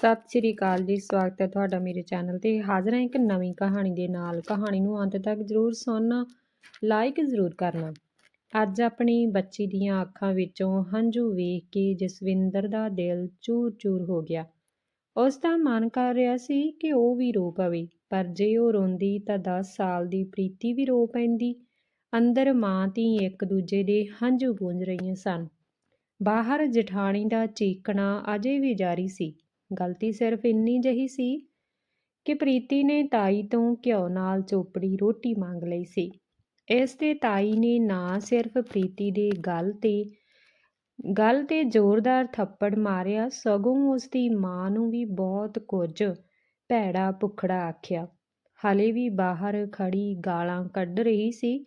ਸਤਿ ਸ੍ਰੀ ਅਕਾਲ ਜੀ, ਸਵਾਗਤ ਹੈ ਤੁਹਾਡਾ ਮੇਰੇ ਚੈਨਲ ਤੇ। ਹਾਜ਼ਰ ਹਾਂ ਇੱਕ ਨਵੀਂ ਕਹਾਣੀ ਦੇ ਨਾਲ। ਕਹਾਣੀ ਨੂੰ ਅੰਤ ਤੱਕ ਜ਼ਰੂਰ ਸੁਣਨਾ ਲਾਈਕ ਜ਼ਰੂਰ ਕਰਨਾ। ਅੱਜ ਆਪਣੀ ਬੱਚੀ ਦੀਆਂ ਅੱਖਾਂ ਵਿੱਚੋਂ ਹੰਝੂ ਵੇਖ ਕੇ ਜਸਵਿੰਦਰ ਦਾ ਦਿਲ ਚੂਰ-ਚੂਰ ਹੋ ਗਿਆ। ਉਸ ਦਾ ਮਨ ਕਰ ਰਿਹਾ ਸੀ ਕਿ ਉਹ ਵੀ ਰੋ ਪਵੇ, ਪਰ ਜੇ ਉਹ ਰੋਂਦੀ ਤਾਂ 10 ਸਾਲ ਦੀ ਪ੍ਰੀਤੀ ਵੀ ਰੋ ਪੈਂਦੀ। ਅੰਦਰ ਮਾਂ, ਧੀ ਇੱਕ ਦੂਜੇ ਦੇ ਹੰਝੂ ਗੂੰਜ ਰਹੀਆਂ ਸਨ। ਬਾਹਰ ਜਠਾਣੀ ਦਾ ਚੀਕਣਾ ਅਜੇ ਵੀ ਜਾਰੀ ਸੀ। ਗਲਤੀ ਸਿਰਫ ਇੰਨੀ ਜਹੀ ਸੀ ਕਿ ਪ੍ਰੀਤੀ ਨੇ ਤਾਈ ਤੋਂ ਘਿਓ ਨਾਲ ਚੋਪੜੀ ਰੋਟੀ ਮੰਗ ਲਈ ਸੀ। ਇਸ ਤੇ ਤਾਈ ਨੇ ਨਾ ਸਿਰਫ ਪ੍ਰੀਤੀ ਦੇ ਗੱਲ ਤੇ ਗੱਲ ਤੇ ਜ਼ੋਰਦਾਰ ਥੱਪੜ ਮਾਰਿਆ, ਸਗੋਂ ਉਸ ਦੀ ਮਾਂ ਨੂੰ ਵੀ ਬਹੁਤ ਕੁਝ ਭੈੜਾ ਭੁਖੜਾ ਆਖਿਆ। ਹਲੇ ਵੀ ਬਾਹਰ ਖੜੀ ਗਾਲਾਂ ਕੱਢ ਰਹੀ ਸੀ।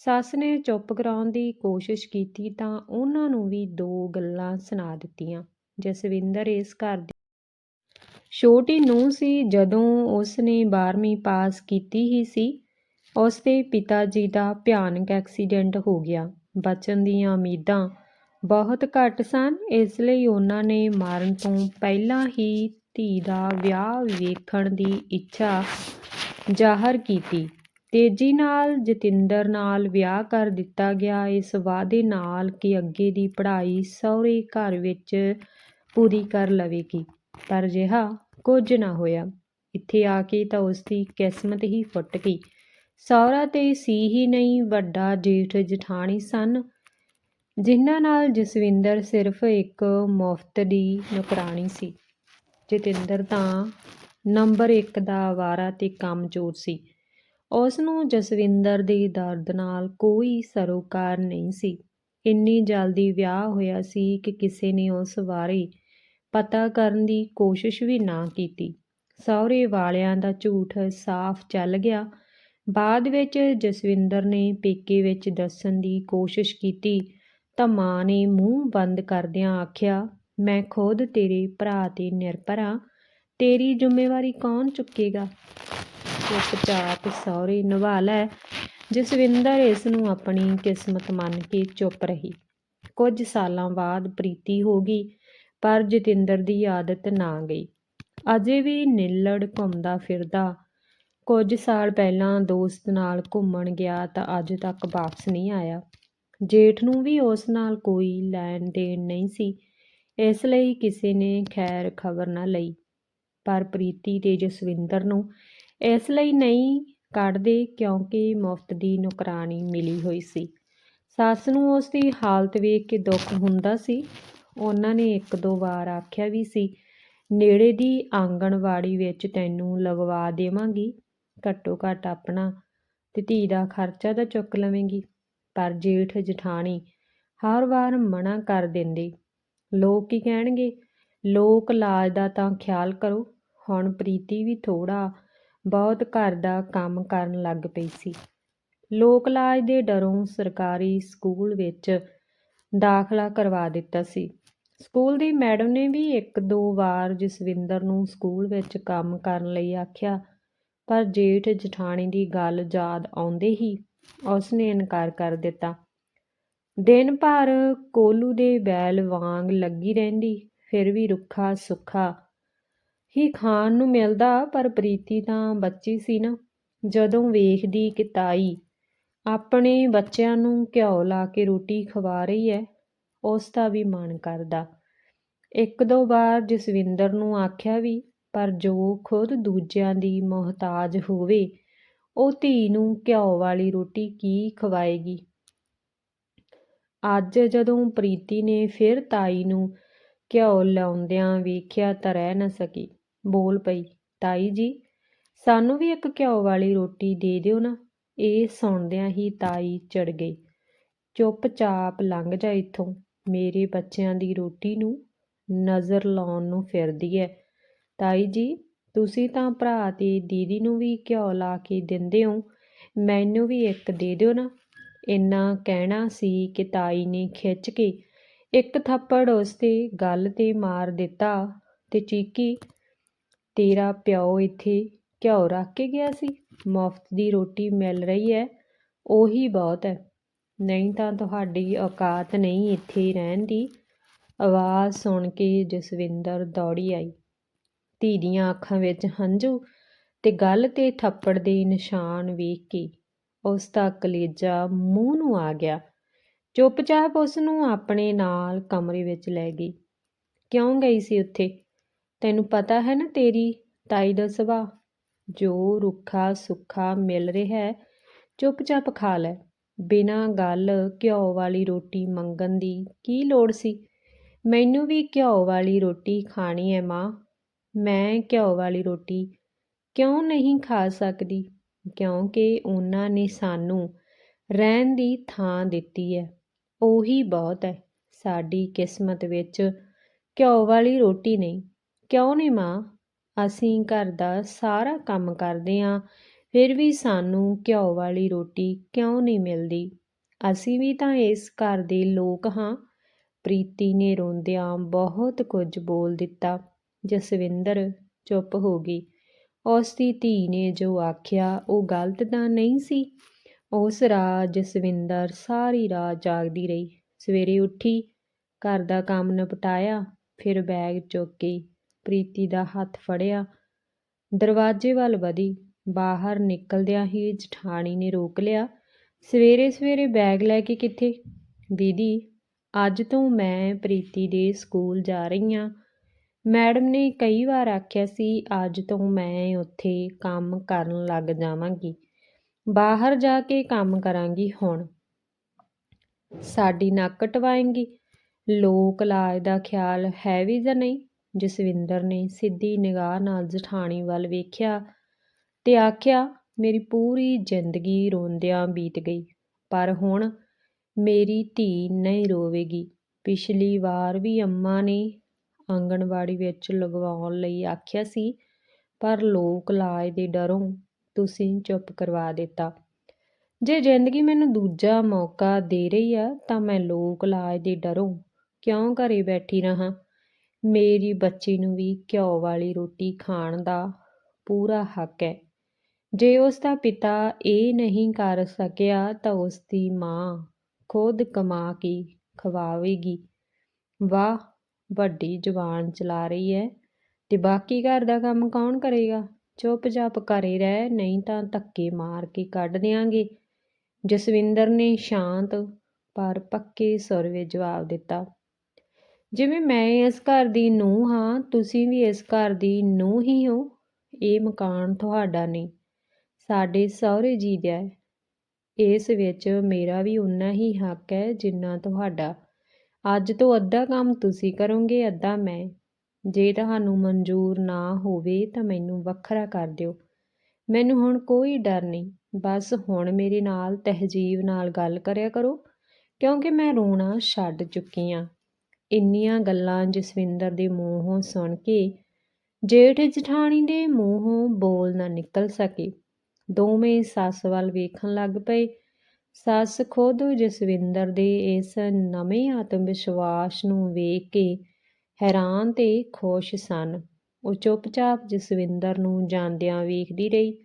ਸੱਸ ਨੇ ਚੁੱਪ ਕਰਾਉਣ ਦੀ ਕੋਸ਼ਿਸ਼ ਕੀਤੀ ਤਾਂ ਉਹਨਾਂ ਨੂੰ ਵੀ ਦੋ ਗੱਲਾਂ ਸੁਣਾ ਦਿੱਤੀਆਂ, ਜਸਵਿੰਦਰ ਇਸ ਘਰ ਦੀ ਛੋਟੀ ਨੂੰਹ ਸੀ, ਜਦੋਂ ਉਸ ਨੇ 12ਵੀਂ ਪਾਸ ਕੀਤੀ ਹੀ ਸੀ ਉਸ ਦੇ ਪਿਤਾ ਜੀ ਦਾ ਭਿਆਨਕ ਐਕਸੀਡੈਂਟ ਹੋ ਗਿਆ। ਬਚਣ ਦੀਆਂ ਉਮੀਦਾਂ ਬਹੁਤ ਘੱਟ ਸਨ, ਇਸ ਲਈ ਉਹਨਾਂ ਨੇ ਮਰਨ ਤੋਂ ਪਹਿਲਾਂ ਹੀ ਧੀ ਦਾ ਵਿਆਹ ਵੇਖਣ ਦੀ ਇੱਛਾ ਜ਼ਾਹਰ ਕੀਤੀ। ਤੇਜ਼ੀ ਨਾਲ ਜਤਿੰਦਰ ਨਾਲ ਵਿਆਹ ਕਰ ਦਿੱਤਾ ਗਿਆ। ਇਸ ਵਾਅਦੇ ਨਾਲ ਕਿ ਅੱਗੇ ਦੀ ਪੜ੍ਹਾਈ ਸਹੁਰੇ ਘਰ ਵਿੱਚ ਪੂਰੀ ਕਰ ਲਵੇਗੀ। ਪਰ ਅਜਿਹਾ ਕੁਝ ਨਾ ਹੋਇਆ। ਇੱਥੇ ਆ ਕੇ ਤਾਂ ਉਸ ਦੀ ਕਿਸਮਤ ਹੀ ਫੁੱਟ ਗਈ। ਸਹੁਰਾ ਤੇ ਸੀ ਹੀ ਨਹੀਂ, ਵੱਡਾ ਜੇਠ ਜਠਾਣੀ ਸਨ, ਜਿਨ੍ਹਾਂ ਨਾਲ ਜਸਵਿੰਦਰ ਸਿਰਫ ਇੱਕ ਮੁਫਤ ਦੀ ਨੌਕਰਾਣੀ ਸੀ। ਜਤਿੰਦਰ ਤਾਂ ਨੰਬਰ 1 ਦਾ ਆਵਾਰਾ ਤੇ ਕਮਜ਼ੋਰ ਸੀ। ਉਸ ਨੂੰ ਜਸਵਿੰਦਰ ਦੇ ਦਰਦ ਨਾਲ ਕੋਈ ਸਰੋਕਾਰ ਨਹੀਂ ਸੀ। ਇੰਨੀ ਜਲਦੀ ਵਿਆਹ ਹੋਇਆ ਸੀ ਕਿ ਕਿਸੇ ਨੇ ਉਸ ਬਾਰੇ ਪਤਾ ਕਰਨ ਦੀ ਕੋਸ਼ਿਸ਼ ਵੀ ਨਾ ਕੀਤੀ। ਸਹੁਰੇ ਵਾਲਿਆਂ ਦਾ ਝੂਠ ਸਾਫ਼ ਚੱਲ ਗਿਆ। ਬਾਅਦ ਵਿੱਚ ਜਸਵਿੰਦਰ ਨੇ ਪੇਕੇ ਵਿੱਚ ਦੱਸਣ ਦੀ ਕੋਸ਼ਿਸ਼ ਕੀਤੀ ਤਾਂ ਮਾਂ ਨੇ ਮੂੰਹ ਬੰਦ ਕਰਦਿਆਂ ਆਖਿਆ, ਮੈਂ ਖੁਦ ਤੇਰੇ ਭਰਾ ਤੇ ਨਿਰਭਰ ਹਾਂ ਤੇਰੀ ਜ਼ਿੰਮੇਵਾਰੀ ਕੌਣ ਚੁੱਕੇਗਾ? ਚੁੱਪਚਾਪ ਸਹੁਰੇ ਨਿਭਾ ਲੈ। ਜਸਵਿੰਦਰ ਇਸ ਨੂੰ ਆਪਣੀ ਕਿਸਮਤ ਮੰਨ ਕੇ ਚੁੱਪ ਰਹੀ। ਕੁਝ ਸਾਲਾਂ ਬਾਅਦ ਪ੍ਰੀਤੀ ਹੋ ਗਈ। ਪਰ ਜਤਿੰਦਰ ਦੀ ਆਦਤ ਨਾ ਗਈ। ਅਜੇ ਵੀ ਨਿੱਲੜ ਘੁੰਮਦਾ ਫਿਰਦਾ। ਕੁਝ ਸਾਲ ਪਹਿਲਾਂ ਦੋਸਤ ਨਾਲ ਘੁੰਮਣ ਗਿਆ ਤਾਂ ਅੱਜ ਤੱਕ ਵਾਪਸ ਨਹੀਂ ਆਇਆ। ਜੇਠ ਨੂੰ ਵੀ ਉਸ ਨਾਲ ਕੋਈ ਲੈਣ ਦੇਣ ਨਹੀਂ ਸੀ। ਇਸ ਲਈ ਕਿਸੇ ਨੇ ਖੈਰ ਖਬਰ ਨਾ ਲਈ। ਪਰ ਪ੍ਰੀਤੀ ਤੇ ਜਸਵਿੰਦਰ ਨੂੰ ਇਸ ਲਈ ਨਹੀਂ ਕੱਢਦੇ ਕਿਉਂਕਿ ਮੁਫਤ ਦੀ ਨੌਕਰਾਨੀ ਮਿਲੀ ਹੋਈ ਸੀ। ਸੱਸ ਨੂੰ ਉਸ ਦੀ ਹਾਲਤ ਵੇਖ ਕੇ ਦੁੱਖ ਹੁੰਦਾ ਸੀ। ਉਹਨਾਂ ਨੇ ਇੱਕ ਦੋ ਵਾਰ ਆਖਿਆ ਵੀ ਸੀ, ਨੇੜੇ ਦੀ ਆਂਗਣਵਾੜੀ ਵਿੱਚ ਤੈਨੂੰ ਲਗਵਾ ਦੇਵਾਂਗੀ, ਘੱਟੋ ਘੱਟ ਆਪਣਾ ਤੇ ਧੀ ਦਾ ਖਰਚਾ ਤਾਂ ਚੁੱਕ ਲਵੇਂਗੀ, ਪਰ ਜੇਠ ਜਠਾਣੀ ਹਰ ਵਾਰ ਮਨਾ ਕਰ ਦਿੰਦੇ। ਲੋਕ ਕੀ ਕਹਿਣਗੇ? ਲੋਕ ਲਾਜ ਦਾ ਤਾਂ ਖਿਆਲ ਕਰੋ। ਹੁਣ ਪ੍ਰੀਤੀ ਵੀ ਥੋੜਾ ਬਹੁਤ ਘਰ ਦਾ ਕੰਮ ਕਰਨ ਲੱਗ ਪਈ ਸੀ। ਲੋਕ ਲਾਜ ਦੇ ਡਰੋਂ ਸਰਕਾਰੀ ਸਕੂਲ ਵਿੱਚ ਦਾਖਲਾ ਕਰਵਾ ਦਿੱਤਾ ਸੀ। ਸਕੂਲ ਦੀ ਮੈਡਮ ਨੇ ਵੀ ਇੱਕ ਦੋ ਵਾਰ ਜਸਵਿੰਦਰ ਨੂੰ ਸਕੂਲ ਵਿੱਚ ਕੰਮ ਕਰਨ ਲਈ ਆਖਿਆ, ਪਰ ਜੇਠ ਜਠਾਣੀ ਦੀ ਗੱਲ ਯਾਦ ਆਉਂਦੇ ਹੀ ਉਸ ਨੇ ਇਨਕਾਰ ਕਰ ਦਿੱਤਾ। ਦਿਨ ਭਰ ਕੋਲੂ ਦੇ ਬੈਲ ਵਾਂਗ ਲੱਗੀ ਰਹਿੰਦੀ, ਫਿਰ ਵੀ ਰੁੱਖਾ ਸੁੱਖਾ ਹੀ ਖਾਣ ਨੂੰ ਮਿਲਦਾ, ਪਰ ਪ੍ਰੀਤੀ ਤਾਂ ਬੱਚੀ ਸੀ ਨਾ। ਜਦੋਂ ਵੇਖਦੀ ਕਿ ਤਾਈ ਆਪਣੇ ਬੱਚਿਆਂ ਨੂੰ ਘਿਓ ਲਾ ਕੇ ਰੋਟੀ ਖਵਾ ਰਹੀ ਹੈ ਉਸ ਦਾ ਵੀ ਮਨ ਕਰਦਾ। ਇੱਕ ਦੋ ਵਾਰ ਜਸਵਿੰਦਰ ਨੂੰ ਆਖਿਆ ਵੀ, ਪਰ ਜੋ ਖੁਦ ਦੂਜਿਆਂ ਦੀ ਮੁਹਤਾਜ ਹੋਵੇ, ਉਹ ਧੀ ਨੂੰ ਘਿਓ ਵਾਲੀ ਰੋਟੀ ਕੀ ਖਵਾਏਗੀ? ਅੱਜ ਜਦੋਂ ਪ੍ਰੀਤੀ ਨੇ ਫਿਰ ਤਾਈ ਨੂੰ ਘਿਓ ਲਾਉਂਦਿਆਂ ਵੇਖਿਆ ਤਾਂ ਰਹਿ ਨਾ ਸਕੀ। ਬੋਲ ਪਈ, ਤਾਈ ਜੀ, ਸਾਨੂੰ ਵੀ ਇੱਕ ਘਿਓ ਵਾਲੀ ਰੋਟੀ ਦੇ ਦਿਓ ਨਾ। ਇਹ ਸੁਣਦਿਆਂ ਹੀ ਤਾਈ ਚੜ ਗਈ। ਚੁੱਪਚਾਪ ਲੰਘ ਜਾ ਇੱਥੋਂ। ਮੇਰੇ ਬੱਚਿਆਂ ਦੀ ਰੋਟੀ ਨੂੰ ਨਜ਼ਰ ਲਾਉਣ ਨੂੰ ਫਿਰਦੀ ਹੈ ਤਾਈ ਜੀ, ਤੁਸੀਂ ਤਾਂ ਭਰਾ ਤੇ ਦੀਦੀ ਨੂੰ ਵੀ ਘਿਓ ਲਾ ਕੇ ਦਿੰਦੇ ਹੋ, ਮੈਨੂੰ ਵੀ ਇੱਕ ਦੇ ਦਿਓ ਨਾ। ਇੰਨਾ ਕਹਿਣਾ ਸੀ ਕਿ ਤਾਈ ਨੇ ਖਿੱਚ ਕੇ ਇੱਕ ਥੱਪੜ ਉਸ ਤੇ ਗੱਲ ਤੇ ਮਾਰ ਦਿੱਤਾ ਤੇ ਚੀਕੀ, ਤੇਰਾ ਪਿਓ ਇੱਥੇ ਘਿਓ ਰੱਖ ਕੇ ਗਿਆ ਸੀ, ਮੁਫਤ ਦੀ ਰੋਟੀ ਮਿਲ ਰਹੀ ਹੈ ਉਹੀ ਬਹੁਤ ਹੈ ਨਹੀਂ ਤਾਂ ਤੁਹਾਡੀ ਔਕਾਤ ਨਹੀਂ ਇੱਥੇ ਰਹਿਣ ਦੀ ਆਵਾਜ਼ ਸੁਣ ਕੇ ਜਸਵਿੰਦਰ ਦੌੜੀ ਆਈ। ਧੀ ਦੀਆਂ ਅੱਖਾਂ ਵਿੱਚ ਹੰਝੂ ਤੇ ਗੱਲ ਤੇ ਥੱਪੜ ਦੇ ਨਿਸ਼ਾਨ ਵੇਖ ਕੇ ਉਸ ਦਾ ਕਲੇਜਾ ਮੂੰਹ ਨੂੰ ਆ ਗਿਆ। ਚੁੱਪਚਾਪ ਉਸ ਨੂੰ ਆਪਣੇ ਨਾਲ ਕਮਰੇ ਵਿੱਚ ਲੈ ਗਈ। ਕਿਉਂ ਗਈ ਸੀ ਉੱਥੇ? ਤੈਨੂੰ ਪਤਾ ਹੈ ਨਾ ਤੇਰੀ ਤਾਈ ਦਾ ਸੁਭਾਅ? ਜੋ ਰੁੱਖਾ ਸੁੱਖਾ ਮਿਲ ਰਿਹਾ ਹੈ, ਚੁੱਪਚਾਪ ਖਾ ਲੈ। ਬਿਨਾਂ ਗੱਲ ਘਿਓ ਵਾਲੀ ਰੋਟੀ ਮੰਗਣ ਦੀ ਕੀ ਲੋੜ ਸੀ? ਮੈਨੂੰ ਵੀ ਘਿਓ ਵਾਲੀ ਰੋਟੀ ਖਾਣੀ ਹੈ ਮਾਂ। ਮੈਂ ਘਿਓ ਵਾਲੀ ਰੋਟੀ ਕਿਉਂ ਨਹੀਂ ਖਾ ਸਕਦੀ? ਕਿਉਂਕਿ ਉਹਨਾਂ ਨੇ ਸਾਨੂੰ ਰਹਿਣ ਦੀ ਥਾਂ ਦਿੱਤੀ ਹੈ ਉਹੀ ਬਹੁਤ ਹੈ ਸਾਡੀ ਕਿਸਮਤ ਵਿੱਚ ਘਿਓ ਵਾਲੀ ਰੋਟੀ ਨਹੀਂ। ਕਿਉਂ ਨਹੀਂ ਮਾਂ? ਅਸੀਂ ਘਰ ਦਾ ਸਾਰਾ ਕੰਮ ਕਰਦੇ ਹਾਂ ਫਿਰ ਵੀ ਸਾਨੂੰ ਘਿਓ ਵਾਲੀ ਰੋਟੀ ਕਿਉਂ ਨਹੀਂ ਮਿਲਦੀ? ਅਸੀਂ ਵੀ ਤਾਂ ਇਸ ਘਰ ਦੇ ਲੋਕ ਹਾਂ। ਪ੍ਰੀਤੀ ਨੇ ਰੋਂਦਿਆਂ ਬਹੁਤ ਕੁਝ ਬੋਲ ਦਿੱਤਾ। ਜਸਵਿੰਦਰ ਚੁੱਪ ਹੋ ਗਈ। ਉਸ ਦੀ ਧੀ ਨੇ ਜੋ ਆਖਿਆ, ਉਹ ਗਲਤ ਤਾਂ ਨਹੀਂ ਸੀ? ਉਸ ਰਾਤ ਜਸਵਿੰਦਰ ਸਾਰੀ ਰਾਤ ਜਾਗਦੀ ਰਹੀ। ਸਵੇਰੇ ਉੱਠੀ, ਘਰ ਦਾ ਕੰਮ ਨਿਪਟਾਇਆ, ਫਿਰ ਬੈਗ ਚੁੱਕ ਕੇ ਪ੍ਰੀਤੀ ਦਾ ਹੱਥ ਫੜਿਆ। ਦਰਵਾਜ਼ੇ ਵੱਲ ਵਧੀ। ਬਾਹਰ ਨਿਕਲਦਿਆਂ ਹੀ ਜਠਾਣੀ ਨੇ ਰੋਕ ਲਿਆ। ਸਵੇਰੇ ਸਵੇਰੇ ਬੈਗ ਲੈ ਕੇ ਕਿੱਥੇ? ਦੀਦੀ, ਅੱਜ ਤੋਂ ਮੈਂ ਪ੍ਰੀਤੀ ਦੇ ਸਕੂਲ ਜਾ ਰਹੀ ਹਾਂ। ਮੈਡਮ ਨੇ ਕਈ ਵਾਰ ਆਖਿਆ ਸੀ, ਅੱਜ ਤੋਂ ਮੈਂ ਉੱਥੇ ਕੰਮ ਕਰਨ ਲੱਗ ਜਾਵਾਂਗੀ। ਬਾਹਰ ਜਾ ਕੇ ਕੰਮ ਕਰਾਂਗੀ ਹੁਣ। ਸਾਡੀ ਨੱਕ ਕਟਵਾਏਂਗੀ ਲੋਕ ਲਾਜ ਦਾ ਖਿਆਲ ਹੈ ਵੀ ਜਾਂ ਨਹੀਂ? ਜਸਵਿੰਦਰ ਨੇ ਸਿੱਧੀ ਨਿਗਾਹ ਨਾਲ ਜਠਾਣੀ ਵੱਲ ਵੇਖਿਆ। ਤੇ ਆਖਿਆ, ਮੇਰੀ ਪੂਰੀ ਜ਼ਿੰਦਗੀ ਰੋਂਦਿਆਂ ਬੀਤ ਗਈ, ਪਰ ਹੁਣ ਮੇਰੀ ਧੀ ਨਹੀਂ ਰੋਵੇਗੀ। ਪਿਛਲੀ ਵਾਰ ਵੀ ਅੰਮਾ ਨੇ ਆਂਗਣਵਾੜੀ ਵਿੱਚ ਲਗਵਾਉਣ ਲਈ ਆਖਿਆ ਸੀ, ਪਰ ਲੋਕ ਲਾਜ ਦੇ ਡਰੋਂ ਤੁਸੀਂ ਚੁੱਪ ਕਰਵਾ ਦਿੱਤਾ। ਜੇ ਜ਼ਿੰਦਗੀ ਮੈਨੂੰ ਦੂਜਾ ਮੌਕਾ ਦੇ ਰਹੀ ਆ, ਤਾਂ ਮੈਂ ਲੋਕ ਲਾਜ ਦੇ ਡਰੋਂ ਕਿਉਂ ਘਰੇ ਬੈਠੀ ਰਹਾ? ਮੇਰੀ ਬੱਚੀ ਨੂੰ ਵੀ ਘਿਓ ਵਾਲੀ ਰੋਟੀ ਖਾਣ ਦਾ ਪੂਰਾ ਹੱਕ ਹੈ। ਜੇ ਉਸ ਦਾ ਪਿਤਾ ਇਹ ਨਹੀਂ ਕਰ ਸਕਿਆ ਤਾਂ ਉਸ ਦੀ ਮਾਂ ਖੁਦ ਕਮਾ ਕੇ ਖਵਾਵੇਗੀ। ਵਾਹ, ਵੱਡੀ ਜ਼ੁਬਾਨ ਚਲਾ ਰਹੀ ਹੈ। ਤੇ ਬਾਕੀ ਘਰ ਦਾ ਕੰਮ ਕੌਣ ਕਰੇਗਾ? ਚੁੱਪਚਾਪ ਘਰੇ ਰਹਿ, ਨਹੀਂ ਤਾਂ ਧੱਕੇ ਮਾਰ ਕੇ ਕੱਢ ਦਿਆਂਗੇ। ਜਸਵਿੰਦਰ ਨੇ ਸ਼ਾਂਤ ਪਰ ਪੱਕੇ ਸੁਰ ਵਿੱਚ ਜਵਾਬ ਦਿੱਤਾ, ਜਿਵੇਂ ਮੈਂ ਇਸ ਘਰ ਦੀ ਨੂੰਹ ਹਾਂ, ਤੁਸੀਂ ਵੀ ਇਸ ਘਰ ਦੀ ਨੂੰਹ ਹੀ ਹੋ। ਇਹ ਮਕਾਨ ਤੁਹਾਡਾ ਨਹੀਂ। ਸਾਡੇ ਸਹੁਰੇ ਜੀ ਦਾ ਇਸ ਵਿੱਚ ਮੇਰਾ ਵੀ ਉਨਾ ਹੀ ਹੱਕ ਹੈ ਜਿੰਨਾ ਤੁਹਾਡਾ। ਅੱਜ ਤੋਂ ਅੱਧਾ ਕੰਮ ਤੁਸੀਂ ਕਰੋਗੇ, ਅੱਧਾ ਮੈਂ। ਜੇ ਤੁਹਾਨੂੰ ਮਨਜ਼ੂਰ ਨਾ ਹੋਵੇ ਤਾਂ ਮੈਨੂੰ ਵੱਖਰਾ ਕਰ ਦਿਓ। ਮੈਨੂੰ ਹੁਣ ਕੋਈ ਡਰ ਨਹੀਂ। ਬਸ ਹੁਣ ਮੇਰੇ ਨਾਲ ਤਹਿਜੀਬ ਨਾਲ ਗੱਲ ਕਰਿਆ ਕਰੋ, ਕਿਉਂਕਿ ਮੈਂ ਰੋਣਾ ਛੱਡ ਚੁੱਕੀ ਹਾਂ ਇੰਨੀਆਂ ਗੱਲਾਂ ਜਸਵਿੰਦਰ ਦੇ ਮੂੰਹੋਂ ਸੁਣ ਕੇ ਜੇਠ ਜਠਾਣੀ ਦੇ ਮੂੰਹੋਂ ਬੋਲ ਨਾ ਨਿਕਲ ਸਕੇ। ਦੋਵੇਂ ਸੱਸ ਵੱਲ ਵੇਖਣ ਲੱਗ ਪਏ। ਸੱਸ ਖੁਦ ਜਸਵਿੰਦਰ ਦੇ ਇਸ ਨਵੇਂ ਆਤਮ ਵਿਸ਼ਵਾਸ ਨੂੰ ਵੇਖ ਕੇ ਹੈਰਾਨ ਤੇ ਖੁਸ਼ ਸਨ। ਉਹ ਚੁੱਪਚਾਪ ਜਸਵਿੰਦਰ ਨੂੰ ਜਾਂਦਿਆਂ ਵੇਖਦੀ ਰਹੀ।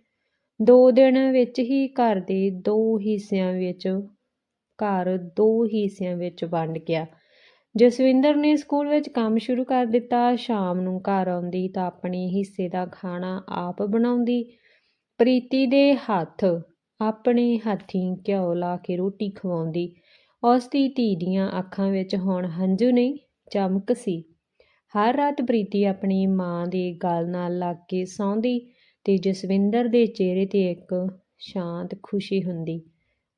ਦੋ ਦਿਨ ਵਿੱਚ ਹੀ ਘਰ ਦੇ ਦੋ ਹਿੱਸਿਆਂ ਵਿੱਚ, ਘਰ ਦੋ ਹਿੱਸਿਆਂ ਵਿੱਚ ਵੰਡ ਗਿਆ। ਜਸਵਿੰਦਰ ਨੇ ਸਕੂਲ ਵਿੱਚ ਕੰਮ ਸ਼ੁਰੂ ਕਰ ਦਿੱਤਾ। ਸ਼ਾਮ ਨੂੰ ਘਰ ਆਉਂਦੀ ਤਾਂ ਆਪਣੇ ਹਿੱਸੇ ਦਾ ਖਾਣਾ ਆਪ ਬਣਾਉਂਦੀ। ਪ੍ਰੀਤੀ ਦੇ ਹੱਥ ਆਪਣੇ ਹੱਥੀਂ ਘਿਓ ਲਾ ਕੇ ਰੋਟੀ ਖਵਾਉਂਦੀ। ਉਸ ਦੀ ਧੀ ਦੀਆਂ ਅੱਖਾਂ ਵਿੱਚ ਹੁਣ ਹੰਝੂ ਨਹੀਂ, ਚਮਕ ਸੀ। ਹਰ ਰਾਤ ਪ੍ਰੀਤੀ ਆਪਣੀ ਮਾਂ ਦੇ ਗਲ ਨਾਲ ਲੱਗ ਕੇ ਸੌਂਦੀ ਤੇ ਜਸਵਿੰਦਰ ਦੇ ਚਿਹਰੇ ਤੇ ਇੱਕ ਸ਼ਾਂਤ ਖੁਸ਼ੀ ਹੁੰਦੀ।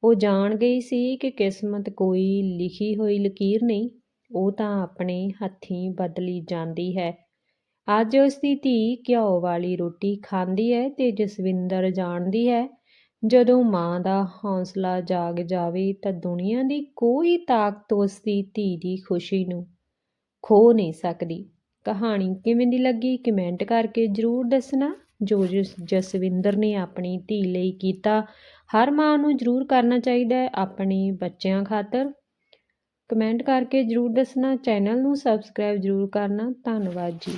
ਉਹ ਜਾਣ ਗਈ ਸੀ ਕਿ ਕਿਸਮਤ ਕੋਈ ਲਿਖੀ ਹੋਈ ਲਕੀਰ ਨਹੀਂ, ਉਹ ਤਾਂ ਆਪਣੇ ਹੱਥੀਂ ਬਦਲੀ ਜਾਂਦੀ ਹੈ। ਅੱਜ ਉਸ ਦੀ ਧੀ ਘਿਓ ਵਾਲੀ ਰੋਟੀ ਖਾਂਦੀ ਹੈ ਤੇ ਜਸਵਿੰਦਰ ਜਾਣਦੀ ਹੈ, ਜਦੋਂ ਮਾਂ ਦਾ ਹੌਸਲਾ ਜਾਗ ਜਾਵੇ ਤਾਂ ਦੁਨੀਆ ਦੀ ਕੋਈ ਤਾਕਤ ਉਸ ਦੀ ਧੀ ਦੀ ਖੁਸ਼ੀ ਨੂੰ ਖੋ ਨਹੀਂ ਸਕਦੀ। ਕਹਾਣੀ ਕਿਵੇਂ ਦੀ ਲੱਗੀ ਕਮੈਂਟ ਕਰਕੇ ਜ਼ਰੂਰ ਦੱਸਣਾ। ਜੋ ਜਸਵਿੰਦਰ ਨੇ ਆਪਣੀ ਧੀ ਲਈ ਕੀਤਾ, ਹਰ ਮਾਂ ਨੂੰ ਜ਼ਰੂਰ ਕਰਨਾ ਚਾਹੀਦਾ ਹੈ ਆਪਣੇ ਬੱਚਿਆਂ ਖਾਤਰ। ਕਮੈਂਟ ਕਰਕੇ ਜ਼ਰੂਰ ਦੱਸਣਾ ਚੈਨਲ ਨੂੰ ਸਬਸਕ੍ਰਾਈਬ ਜ਼ਰੂਰ ਕਰਨਾ ਧੰਨਵਾਦ ਜੀ।